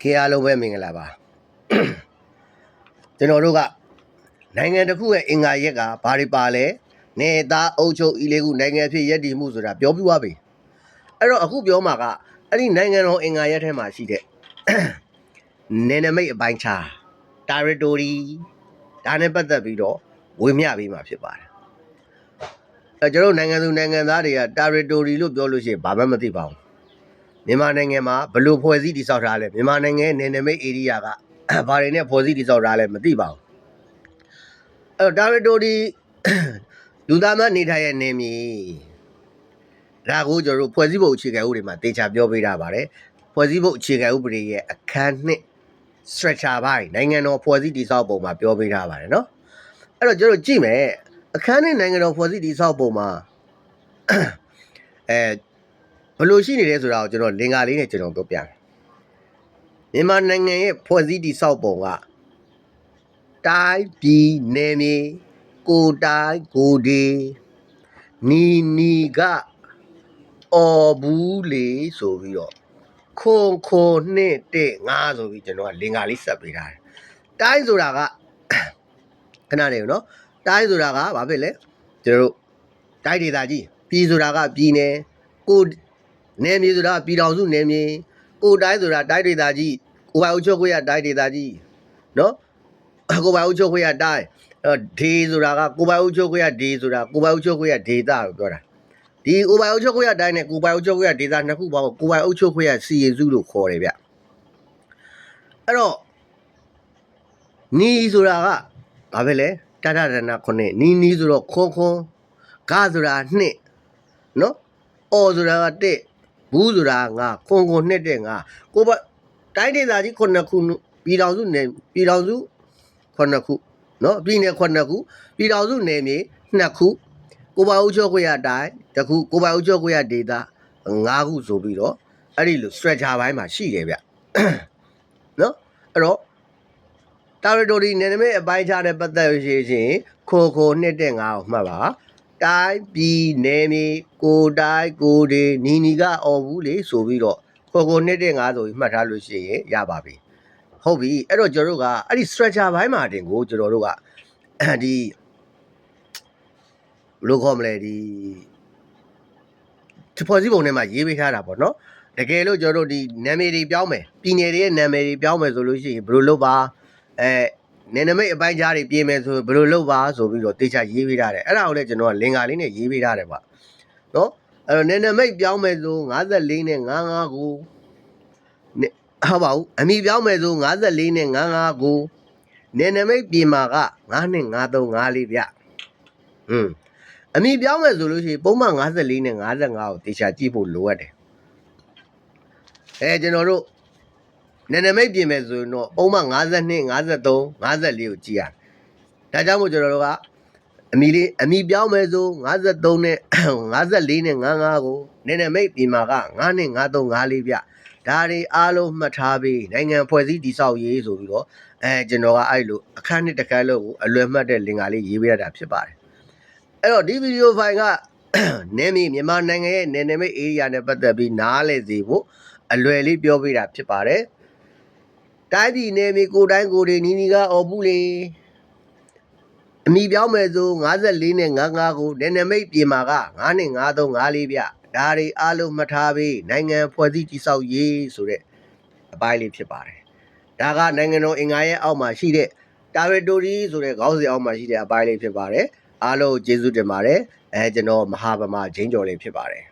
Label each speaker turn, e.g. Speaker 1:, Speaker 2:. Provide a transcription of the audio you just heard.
Speaker 1: ခေအားလုံးပဲမင်္ဂလာပါကျွန်တော်တို့ကနိုင်ငံတစ်ခုရဲ့အင်္ဂါရက်ကဘာတွေပါလဲနေသားအုပ်ချုပ်ဤလေးခုနိုင်ငံဖြစ်ရည်တည်မှုဆိုတာပြောပြသွားပြီအဲ့တော့အခုပြောမှာကအဲ့ဒီနိုင်ငံတော်အင်္ဂါရက်ထဲမှာရှိတဲ့နေနမိတ်အပိုင်းခြား territory ဒါနဲ့ပတ်သက်ပြီးတော့ဝေမျှပေးမှာဖြစ်ပါတယ်အဲကျွန်တော်တို့နိုင်ငံသူနိုင်ငံသားတွေက territory လို့ပြောလို့ရှိရင်ဘာမှမသိပါဘူး မြန်မာနိုင်ငံမှာဘယ်လိုဖွဲ့စည်းတည်ဆောက်ထားလဲမြန်မာနိုင်ငံရဲ့နယ်နိမိတ် area ကဘာတွေနဲ့ဖွဲ့စည်းတည်ဆောက်ထားလဲမသိပါဘူးအဲ့တော့ territory လူသားမနေထိုင်ရဲ့နေမြေဒါကိုကျွန်တော်တို့ဖွဲ့စည်းပုံအခြေခံဥပဒေမှာတေချာပြောပေးထားပါတယ်ဖွဲ့စည်းပုံအခြေခံဥပဒေရဲ့အခန်းနှစ် structure ဘိုင်းနိုင်ငံတော်ဖွဲ့စည်းတည်ဆောက်ပုံမှာပြောပေးထားပါတယ်နော်အဲ့တော့ကျွန်တော်တို့ကြည့်မယ်အခန်းနှစ်နိုင်ငံတော်ဖွဲ့စည်းတည်ဆောက်ပုံမှာအဲ ဘယ်လိုရှိနေလဲဆိုတာကိုကျွန်တော်လင်္ကာလေးနဲ့ကျွန်တော်ပြောပြမယ်မြန်မာနိုင်ငံရဲ့ဖွဲ့စည်းတည်ဆောက်ပုံကတိုင်းပြည်နယ်မြေကိုတိုင်းကိုဒီနီနီကအော်ဘူးလေဆိုပြီးတော့ခွန်ခွန်နှစ်တဲ့ငါဆိုပြီးကျွန်တော်ကလင်္ကာလေးဆက်ပေးထားတယ်တိုင်းဆိုတာကခဏနေဦးနော်တိုင်းဆိုတာကဘာဖြစ်လဲကျွန်တော်တို့တိုင်းဒေသကြီးပြည်ဆိုတာကပြည်နယ်ကို နယ်မြေဆိုတာပြည်တော်စုနယ်မြေကိုတိုင်းဆိုတာတိုင်းဒေသကြီးကိုပိုင်အုပ်ချုပ်ခွင့်ရတိုင်းဒေသကြီးနော်ကိုပိုင်အုပ်ချုပ်ခွင့်ရတိုင်းအဲ့ဒေဆိုတာကကိုပိုင်အုပ်ချုပ်ခွင့်ရဒေဆိုတာကိုပိုင်အုပ်ချုပ်ခွင့်ရဒေသလို့ပြောတာဒီကိုပိုင်အုပ်ချုပ်ခွင့်ရတိုင်းနဲ့ကိုပိုင်အုပ်ချုပ်ခွင့်ရဒေသနှစ်ခုပေါင်းကိုကိုပိုင်အုပ်ချုပ်ခွင့်ရစီရင်စုလို့ခေါ်တယ်ဗျအဲ့တော့နီဆိုတာကဘာပဲလဲတတရဏခုနှစ်နီနီဆိုတော့ခွန်ခွန်ဂဆိုတာနှစ်နော်အော်ဆိုတာကတစ် ဘူးဆိုတာငါခွန်ခွန်နှစ်တဲ့ငါကိုဘတိုင်းဒေသကြီးခုနှစ်ခုပြည်တော်စုနယ်ပြည်တော်စုခုနှစ်ခုနော်ပြည်နယ်ခုနှစ်ခုပြည်တော်စုနယ်မြေနှစ်ခုကိုပါဦးချုပ်ခွေရတိုင်းတစ်ခုကိုပါဦးချုပ်ခွေရဒေသငါးခုဆိုပြီးတော့အဲ့ဒီလို structure ဘိုင်းမှာရှိတယ်ဗျနော်အဲ့တော့ territory နယ်နိမိတ်အပိုင်းခြားတဲ့ပတ်သက်ရှိရှင်ခိုခိုနှစ်တဲ့ငါးကိုမှတ်ပါ တိုင်းပြည်နယ်မြေကိုတိုင်းကိုဒီနီနီကအော်ဘူးလေဆိုပြီးတော့ခေါ်ခေါ်နှစ်တဲ့ငါဆိုပြီးမှတ်ထားလို့ရှိရင်ရပါပြီဟုတ်ပြီအဲ့တော့ကျွန်တော်တို့ကအဲ့ဒီ structure ဘိုင်းမှာတင်ကိုကျွန်တော်တို့ကဒီဘယ်လိုခေါ်မလဲဒီဒီဖွဲ့စည်းပုံထဲမှာရေးပေးထားတာပေါ့နော်တကယ်လို့ကျွန်တော်တို့ဒီနာမည်တွေပြောင်းမယ်ပြည်နယ်တွေရဲ့နာမည်တွေပြောင်းမယ်ဆိုလို့ရှိရင်ဘယ်လိုလုပ်ပါအဲ နယ်နိမိတ်အပိုင်းကြားတွေပြင်မယ်ဆိုဘယ်လိုလုပ်ပါဆိုပြီးတော့တေချာရေးပေးထားတယ်အဲ့ဒါကိုလည်းကျွန်တော်ကလင်္ကာလေးနဲ့ရေးပေးထားတယ်ပါနော်အဲ့တော့နယ်နိမိတ်ပြောင်းမယ်ဆို54နဲ့55ကိုနဲ့ဟုတ်ပါဘူးအမိပြောင်းမယ်ဆို54နဲ့55ကိုနယ်နိမိတ်ပြင်မှာက9နဲ့53 54ဗျဟွန်းအမိပြောင်းမယ်ဆိုလို့ရှိရင်ပုံမှန်54နဲ့55ကိုတေချာကြည့်ဖို့လိုအပ်တယ်အဲကျွန်တော်တို့ နယ်နိမိတ်ပြင်မယ်ဆိုရင်တော့ပုံမှန်52 53 54ကိုကြည့်ရတယ်။ဒါကြောင့်မို့ကျွန်တော်တို့ကအမီလေးအမီပြောင်းမယ်ဆို53နဲ့54နဲ့55ကိုနယ်နိမိတ်ပြင်မှာက9နဲ့53 54ပြ။ဒါတွေအားလုံးမှတ်ထားပြီးနိုင်ငံဖွဲ့စည်းတည်ဆောက်ရေးဆိုပြီးတော့အဲကျွန်တော်ကအဲ့လိုအခန်းနှစ်တစ်ခန်းလုံးကိုအလွယ်မှတ်တဲ့လင်္ကာလေးရေးပေးရတာဖြစ်ပါတယ်။အဲ့တော့ဒီဗီဒီယိုဖိုင်ကနေမီမြန်မာနိုင်ငံရဲ့နယ်နိမိတ် area နဲ့ပတ်သက်ပြီးနားလည်စေဖို့အလွယ်လေးပြောပေးတာဖြစ်ပါတယ်။ တိုင်းပြည်နယ်မြေကိုတိုင်းကိုတွေနီနီကအော်ဘူးလေအမိပြောင်းမယ်ဆို54နဲ့55ကိုနယ်နိမိတ်ပြင်မာက9နဲ့53 54ပြဒါတွေအားလုံးမှတ်ထားပြီးနိုင်ငံဖွဲ့စည်းတည်ဆောက်ရေးဆိုတဲ့အပိုင်းလေးဖြစ်ပါတယ်ဒါကနိုင်ငံတော်အင်္ဂါရဲ့အောက်မှာရှိတဲ့ territory ဆိုတဲ့ခေါင်းစဉ်အောက်မှာရှိတဲ့အပိုင်းလေးဖြစ်ပါတယ်အားလုံးကျေးဇူးတင်ပါတယ်အဲကျွန်တော်မဟာဗမာဂျင်းကျော်လေးဖြစ်ပါတယ်